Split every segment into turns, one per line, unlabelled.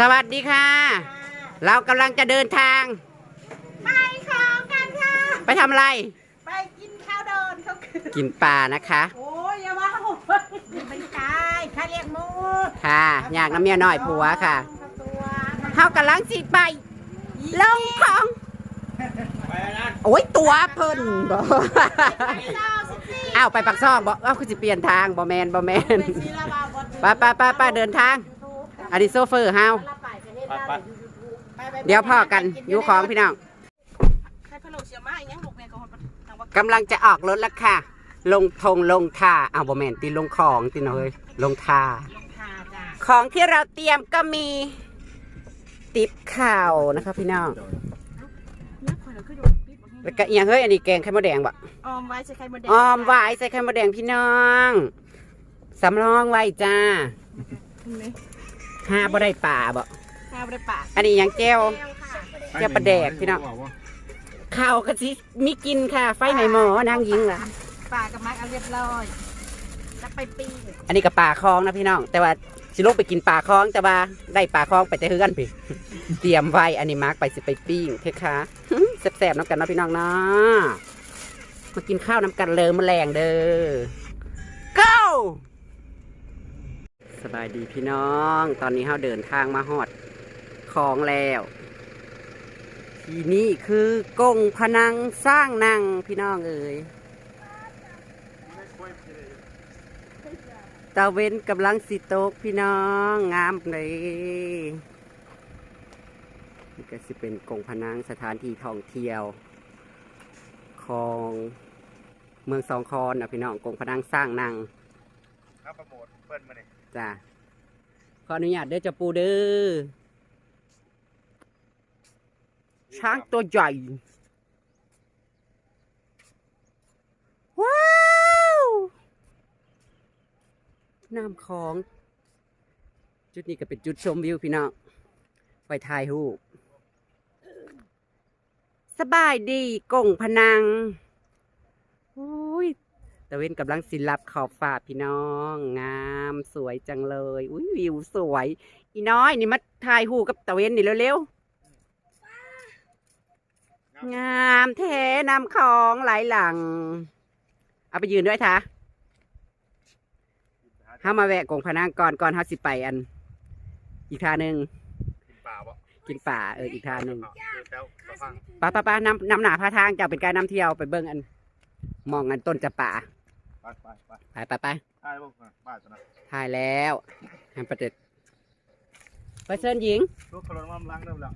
สวัสดีค่ะ เรากำลังจะเดินทาง
ไปของกันค่ะ
ไปทำอะไร
ไปกินข้าวโดนเขาคือ
กินปลานะคะ
โอ้ยอย่าว่าโอ้ยไม่ใช่ข้าเรียกหมู
ค่ะ อยากน้ำเมียน้อยผัวค่ะ
ตัว
เฮากำลังสิไป ลงของโอ้ยตัวเพิ่นบ่
เจ้าสิบสี่
อ้าวไปปักซองบ่อ้าวคือสิเปลี่ยนทางบ่แมนบ่แมน
เป็นศิลปะบท
ไปไปไปไปเดินทาง อันนี้โซเฟอร์เฮา
ไป
เดี๋ยวพ่อกันอยู่ของพี่น้อง
ให้พะโล้เสียมาอีกยังบอกเนี่ยก่อนทางว่ากำ
ลังจะออกรถแล้วค่ะ ลงทงลงท่าอ้าวบ่แมนตีลงของตีน้อยลงท่า
ลงทาจ้ะ
ของที่เราเตรียมก็มีติบข่าวนะคะพี่น้อง
นักข่อยเราขึ้นอยู่ปิดบ่
แล้วก็เอียงเฮ้ยอันนี้แกงไข่มดแดงบะ
ออมไว้ใส่ไข่มดแดง
ออมไว้ใส่ไข่มดแดงพี่น้องสำรองไว้จ้า
เห็นไหม
ห้าบ่ได้ป่าบ่
ข้าวได้ปาก
อันนี้หยังแก้ว
แก้วค่ะ
แก้วปลาแดกพี่น้อง ข้าวก็สิมีกินค่ะ ไฟไหนหมอนางยิงล่ะ
ปากกับมักเอาเรียบร้อยจะไปปิ้ง
อันนี้ก็ป่าคลองนะพี่น้อง แต่ว่าสิลงไปกินป่าคลองแต่ว่าได้ป่าคลองไปแต่เฮือนพี่ เตรียมไว้อันนี้มาร์กไปสิไปปิ้งเถอะค่ะแซ่บๆน้ำกันเนาะพี่น้องเนาะมากินข้าวน้ำกันเลยมแมลงเด้อ go สบายดีพี่น้อง ตอนนี้เราเดินทางมาฮอดคลองแล้ว ที่นี่คือกงพนังสร้างนังพี่น้องเอ๋ยตาเว้นกำลังสิโตกพี่น้องงามเลยนี่ก็สิเป็นกงพนังสถานที่ท่องเที่ยว ของเมืองสองคอนนะพี่น้องกงพนังสร้างนาง
ครับโปรโมทเปิ้ลมาเนี่ย
จ้ะขออนุญาตเด้อจะปูเด้อช้างตัวใหญ่ว้าวน้ำของ จุดนี้ก็เป็นจุดชมวิวพี่น้องไปถ่ายรูปสบายดีกงพนังอุ้ย ตะเว้นกำลังสิลับขอบฟ้าพี่น้อง งามสวยจังเลย อุ้ยวิวสวย อีน้อยนี่มาถ่ายรูปกับตะเว้นนี่เร็วๆ งามแท้นำของหลายหลัง เอาไปยืนด้วยท่ะห้ามาแวะกงพนังก่อนก่อนเฮาสิไปอัน อีกท่าหนึ่ง
กินป่าบ่
กินป่าเอออีกท่าหนึ่ง
อ้าวเดี๋ยวแต้วกระฟัง
ป้าป้าป้านำนำหนาพาทางเจ้าเป็นการนำเที่ยวไปเบิ่งอัน มองอันต้นจะป่า
ไปไปไป
ไปไปไป
ใช่บ่ป้าจะนะ
ถ่ายแล้วแฮมประเด็ดไปเชิญหญิง
ลูกขลุ่นมั่มล้างเริ่มแล้ว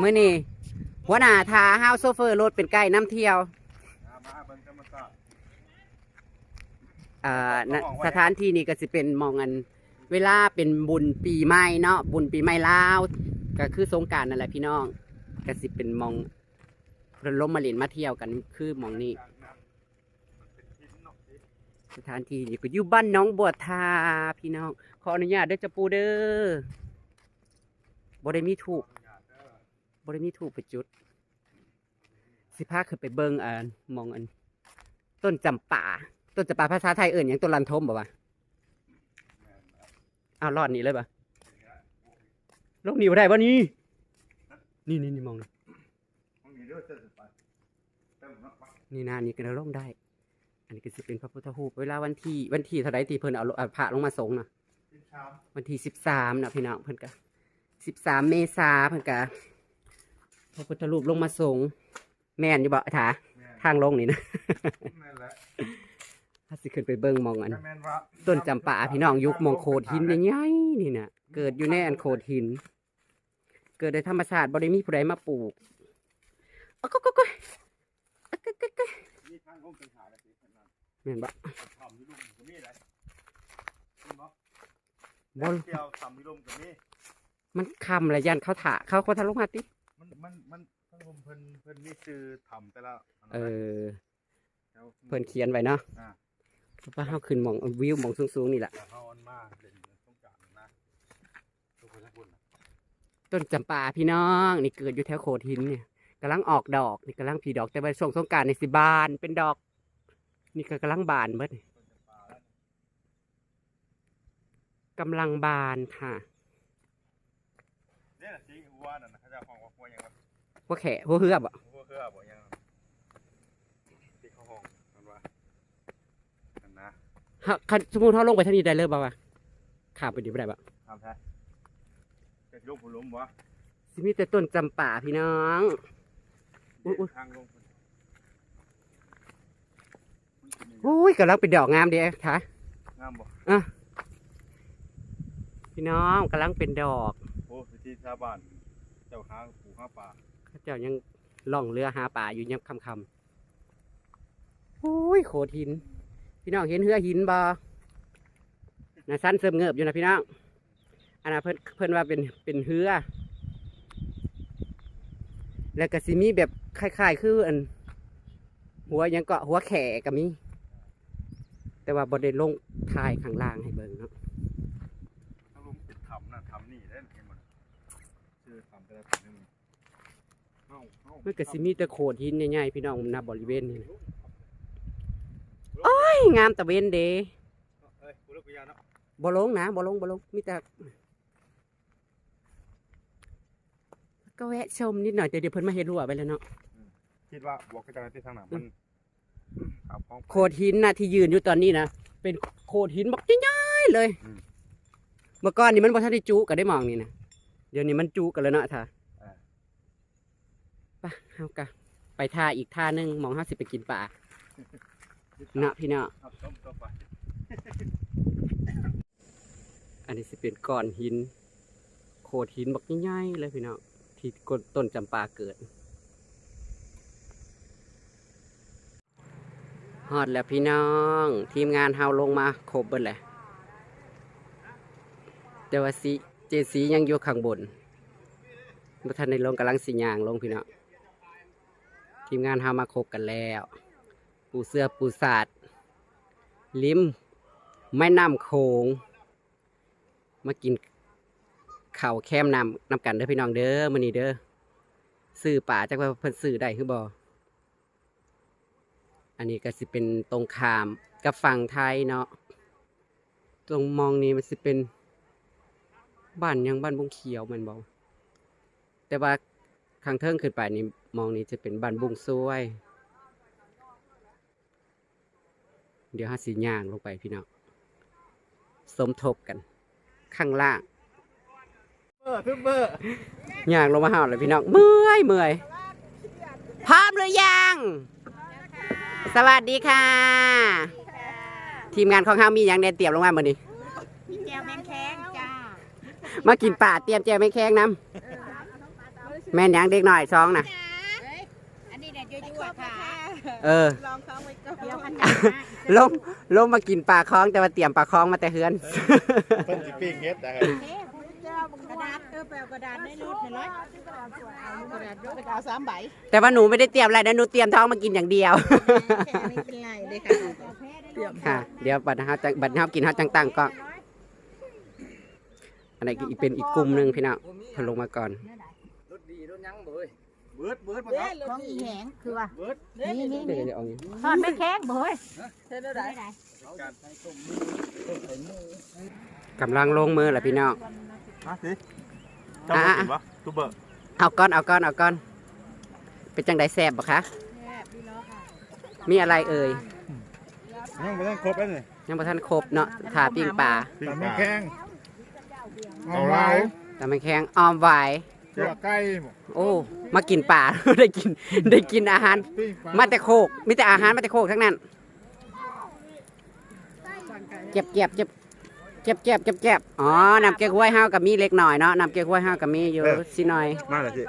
มื่อนี้หัวหน้าทาห้าวโซเฟอร์รถเป็นไก่น้ำเที่ยว
อ่ามาเบิ่งธรรมชาติ
อ่าณสถานที่นี้ก็สิเป็นหมองอันเวลาเป็นบุญปีใหม่เนาะบุญปีใหม่ลาว ก็คือสงกรารนั่นแหละพี่น้องก็สิเป็นหมองเพิ่นลมมาเล่นมาเที่ยวกันคือหมองนี้
เป็นหินเนาะหิน
สถานที่นี้ก็อยู่บ้านน้องบัวทาพี่น้อง ขออนุญาตเด้อจะปูเด้อบ่ได้มีถูกบ่ได้มีถูกไปจุด สิพาขึ้นไปเบิ่งอันมองอัน ต้นจำป่า ต้นจำป่าภาษาไทยเอิ่นหยังต้นลันทมบ่วะอ้าวรอดนี่เลยปะลงนี่บ่ได้บ่นี่นี่นี่นี่มองนี่
ห้องนี้เด้อเจ้าสิไปเต็มเนาะไป
นี่นานี่ก็ลงได้ อันนี้ก็สิเป็นพระพุทธรูปเวลาวันที่วันที่เท่าไรที่เพิ่นเอาเอาพระลงมาสงน่ะ
กินชาม
วันที่สิบสามนะพี่น้องเพิ่นกะสิบสามเมษาเพิ่นกะพระพุทธรูปลงมาส่งแม่นอยู่บ่ถา
แม่น
ทางลงนี่นะ
แม่นแหละ
ถ้าสิขึ้นไปเบิ่งหมองอัน
แม่นว่า
ต้นจำปาพี่น้องยุคหมองโขดหินใหญ่ๆนี่น่ะเกิดอยู่ในอันโขดหิน เกิดในธรรมชาติบ่ได้มีผู้ใดมาปลูกอ๊อกก๊อก ก๊อก
มีทางลงเป็นหากันสิเพิ่นนั่น
แม่นบ่
ทำมีลมก็มีอะไรเห็นบ่
บ่
เที่ยวทำมีลมก็มี
มันคำละยันเขาถาเขาเขาทะลุมาติ
มันมันมันทั้งลมเพิ่นเพิ่นมีชื่อทำแต่ละนนั้น
เออ
แล้ว
เพิ่นเขียนไว้เนาะ
อ่า
เพราะว่าเฮาขึ้นหมองวิวหมองสูงๆนี่แหละ
แต่เฮาอันมาเล่นสงกรานต์นะทุกคนทุกคนน่ะ
ต้นจำปาพี่น้อง นี่เกิดอยู่แถวโขดหินเนี่ย กำลังออกดอกนี่กำลังผีดอกแต่ว่าช่วงสงกรารในสิบานเป็นดอก นี่ก็กำลังบานเบิดนี่กำลังบานค่ะ
วนั่นนะเขาจะห้องว่าหัวยังวะ
หัวแขหัวเฮือบอะ
หัวเครือบ่ยังที่เขาห้องนั่นว่านั่นนะ
ฮะคันสมมุติเขาลงไปทางนี้ได้เลยบ่าวะข้ามไปดีบ่ได้บ่
ทำแท้เป็นลูกผู้ล้มวะ
สิมีแต่ต้นจำป่าพี่น้อง อุ๊ยอุ๊ย
ทางลง
อุ้ยกำลังเป็นดอกงามเดีค่ะ
งามบ่
พี่น้องกำลังเป็นดอก
โอ้วิธีชาวบ้านเจ้าหาปูหาปลา
เขาเจ้ายังล่องเรือหาป่าอยู่ยังคำคำๆอุ้ยโขดหิน พี่น้องเห็นเหือหินบ่นะสั้นเสริมเงือบอยู่นะพี่น้องอันนั้นเพิ่นเพิ่นว่าเป็นเป็นเหือ แล้วก็สิมีแบบคล้ายๆ คืออัน หัวหยังเกาะหัวแขก็มี แต่ว่าบ่ได้ลงทายข้างล่างให้เบิ่งเนาะ
ถ้าลุงปิดทำนั่นทำนี่ได้เห็นหมดชื่อทำแต่ละทำนี่มันเอ้าเอ้า
มันก็สิมีแต่โขดหินใหญ่ๆพี่น้องณบริเวณนี้นะโอ้ยงามตะเวนเด
เอ้ยกูเลิกกูยาเนาะ
บ่ลงนะบ่ลงบ่ลงมีแต่ ก็แวะชมนิดหน่อยแต่เดี๋ยวเพิ่นมาเฮ็ดรั่วไปแล้วเนาะ
คิดว่าบอกกันที่ทางหนังมันขาวพอง
โขดหินนะที่ยืนอยู่ตอนนี้นะเป็นโขดหินบักใหญ่ๆเลย
อืม
เมื่อก่อนนี่มันบ่ทันได้จุก็ได้มองนี่นะเดี๋ยวนี้มันจุกันแล้วเนาะท่า ไปเฮากะไปท่าอีกท่าหนึงหมองเฮาสิไปกินปลาเนาะพี่เนาะ
ครับต้มต่อไป
อันนี้สิเป็นก้อนหิน โขดหินบักใหญ่ๆเลยพี่น้อง ที่ต้นจำปาเกิดฮอดแล้วพี่น้อง ทีมงานเฮาลงมาครบเบิดแหละแต่ว่าสีเจสียังอยู่ข้างบนบ่ทันในลงกำลังสิย่างลงพี่น้องทีมงานเฮามาครบกันแล้ว ปูเสื้อปูสาดลิมแม่น้ำโขงมากิน เข้าแคมนำนำกันเด้อพี่น้องเด้อมื้อนี้เด้อซื้อป่าจักว่าเพิ่นซื้อได้คือบ่อันนี้ก็สิเป็นตรงขามกับฝั่งไทยเนาะตรงมองนี้มันสิเป็นบ้านยังบ้านบุ้งเขียวม่นบ่แต่ว่าข้างเทิงขึ้นไปนี่มองนี้จะเป็นบ้านบุ้งซวย เดี๋ยวหาสิย่างลงไปพี่น้องสมทบกัน ข้างล่าง
เบอร์ทุกเบอร์
อยากลงมาหาเลยพี่น้องเมื่อยเมื่อยพร้อมหรือยัง สวัสดีค่ะ ทีมงานของเฮามีอย่างเด่นเตรียมลงมาเมื่อนี้
มีแจวแมงแข้งจ้า
มากินป่าเตรียมแจวไม่แข้งน้ำแม่นหยังเด็กหน่อยซองนะ
อันนี้เนี่ยยั่วๆค่ะ
เออ
ลองเขาไว้ก่อนเดี๋ยวมัน
ลงลงมากินปลาคลองแต่ว่าเตรียมปลาคลองมาแต่เฮือน
เพิ่นสิปิ้งเฮ็ดได้
กระดาษเออแปลกระดาษในรูดเห็นไหมกระดาษยกกระดาษสามใบ
แต่ว่าหนูไม่ได้เตรียมอะไรนะหนูเตรียมท้องมากินอย่างเดียว
แค่ไม่เป็นไรเลยค่ะเตรียม
ค่ะ เดี๋ยวบัดเฮาจังบัดเฮากินเฮาจังตั้งก็อันนี้อีกเป็นอีกกลุ่มหนึ่งพี่น้องเพิ่นลงมาก่อน
รถดีรถยังเบยเบิดเบิดมาครับ
ของอีแหงคือว่า
เบิด
นี่นี่
เดี๋ยวเดี๋ยวเอาอย่างนี้
ทอดไม่แข้งบ่เฮ้ย
เฮ็ดได้การใช้ต้มมือต้มใส่มือกำ
ลังลงมือแหละพี่น้อง
มาสิเจ้าบ่กินวะทุบเบอร์
เอาก้อนเอาก้อนเอาก้อน เป็นจังไดแซ่บบ่คะมีอะไรเอ่ย
ยังบ่ทันครบแล้วนี่
ยังบ่ทันครบเนาะถาปิ้งปลา
ปิ้งแข้ง
เอาไว้
แต่มันแข็งออมไหวาย
เจือไก่หมด
โอ้ มากินปลาได้กินได้กินอาหาร
ปิ้งปลา
มาแต่โคกมีแต่อาหารมาแต่โคกทั้งนั้นเจ็บเจ็บเจ็บ เจ็บเจ็บเจ็บเจ็บอ๋อน้ำเก๊กฮวยเฮากับมีเล็กหน่อยเนาะน้ำเก๊กฮวยเฮากับมีอยู่สิหน่อย
มาเลยสิ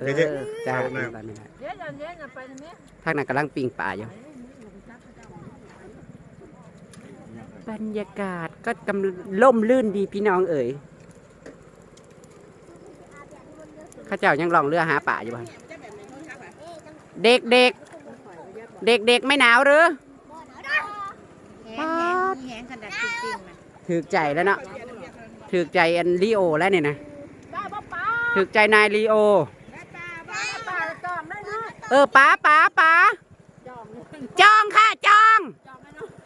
เอ
เจ๊
อจ้า
เอา
ไม่
แม่
ได้ไม่ได้
เดี๋ยวเดี๋ยวเดี๋ยวไปนี่
ทางนั้นกำลังปิ้งปลาอยู่บรรยากาศก็กำลังล่มลื่นดีพี่น้องเอ๋ยเข้าเจ้ายังลองเรือหาป่าอยู่บ้างเด็กเด็กเด็กเด็กๆไม่หนาวหรือ
แหงแหงแหงขนาดจริงๆนะ
ถือใจแล้วเนาะถือใจอันลีโอแล้วเนี่ยนะ
ป้าป้าป้า
ถือใจนายลีโอ
ป้าป้าจอมได้ด้วย
เออป๋าป๋าป๋า
จอม
จองค่ะจอง
จอมไม่น้อย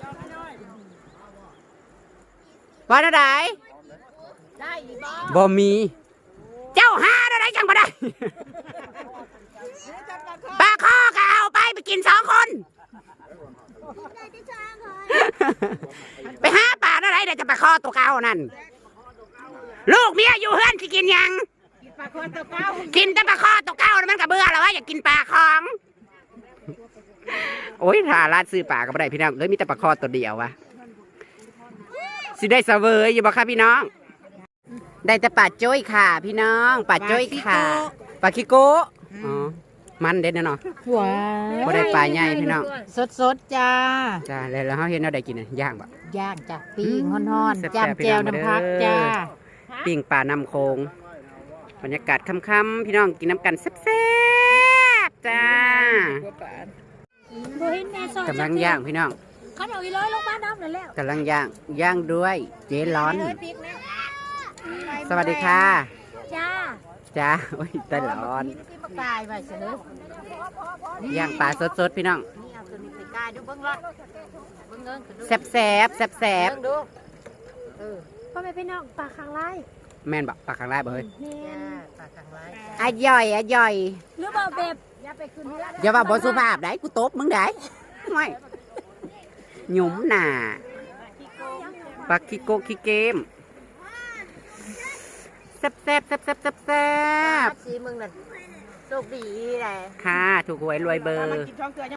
จอมไม่น้อย
วันอะไร
จได้อีบ่
บ่มี เจ้าหาอะไรจังบ่ได้ปลาคอก็เอาไปไปกินสองคน ไปหาปลาอะไรเดี๋ยวจะปลาคอตัวเก่านั่น ลูกเมียอยู่เฮือนสิกินหยัง
ปลาคอตัวเก้า
กินแต่ปลาคอตัวเก่าแล้วมันก็เบื่อแล้วว่าอยากกินปลาของ โอ้ยถ้าร้านซื้อปลาก็ไม่ได้พี่น้องเลยมีแต่ปลาคอตัวเดียววะสิได้เสวยอยู่บ่คะพี่น้อง ได้แต่ปลาจ้อยค่ะ พี่น้องปลาจ้อยค่ะปลาคิโกะอ๋อ มันเด็ดแน่นอน
ว้า
บ่ได้ปลาใหญ่พี่น้อง
สดสดๆจ้า
จ้าแล้วแล้วเฮาเห็นเอาได้กินน่ะย่างบ่
ย่างจ้ะปิ้งฮ้อน
แซ่บ
ๆ
ๆ
จำแจว
พี่น้อง
น้ำพัก
มาเด้อ
จ้า
ปิ้งปลานำโคงบรรยากาศค่ำๆพี่น้องกินน้ำกันแซ่บๆจ้า
บ่เห็นแม่ซอย
กำลังย่างพี่น้อง
เขาเอาอีร้อยลงมาน้ำนั่นแล้ว
กำลังย่างย่างด้วยเจร้อน สวัสดีค่ะ
จ้า
จ้าโอ้ยแต่ร้อน
กายไปเสนอย่าง
ปลาสดๆพี่น้อง
นี่เอาตัวนี้ไปกายดูเบิ้งรถเบิ้งเงินขึ้นดู
แซ่บแซ่บแซ่บแซ่บ
เบิ้งดูเออ
พ่อแม่พี่น้องปลาคางไล่
แม่นบอกปลาข้างล่างบ่เฮ้ย
แม่
จ้าปลาขังไร
อะย่อยอะย่อย
หรือบ่แบบ
อย่าไปขึ้นเรือ
อย่าว่าบ่สุภาพได้กูตบมึงได้ไม่หยุมหน่าปลาคิโกะคิเกม แซ่บแซ่บแซ่บแซ่บแซ่บแซ่บ
สีมึงน่ะโชคดีเลย
ค่ะ ถูกหวยรวยเบอร์
กินช่องเกลือ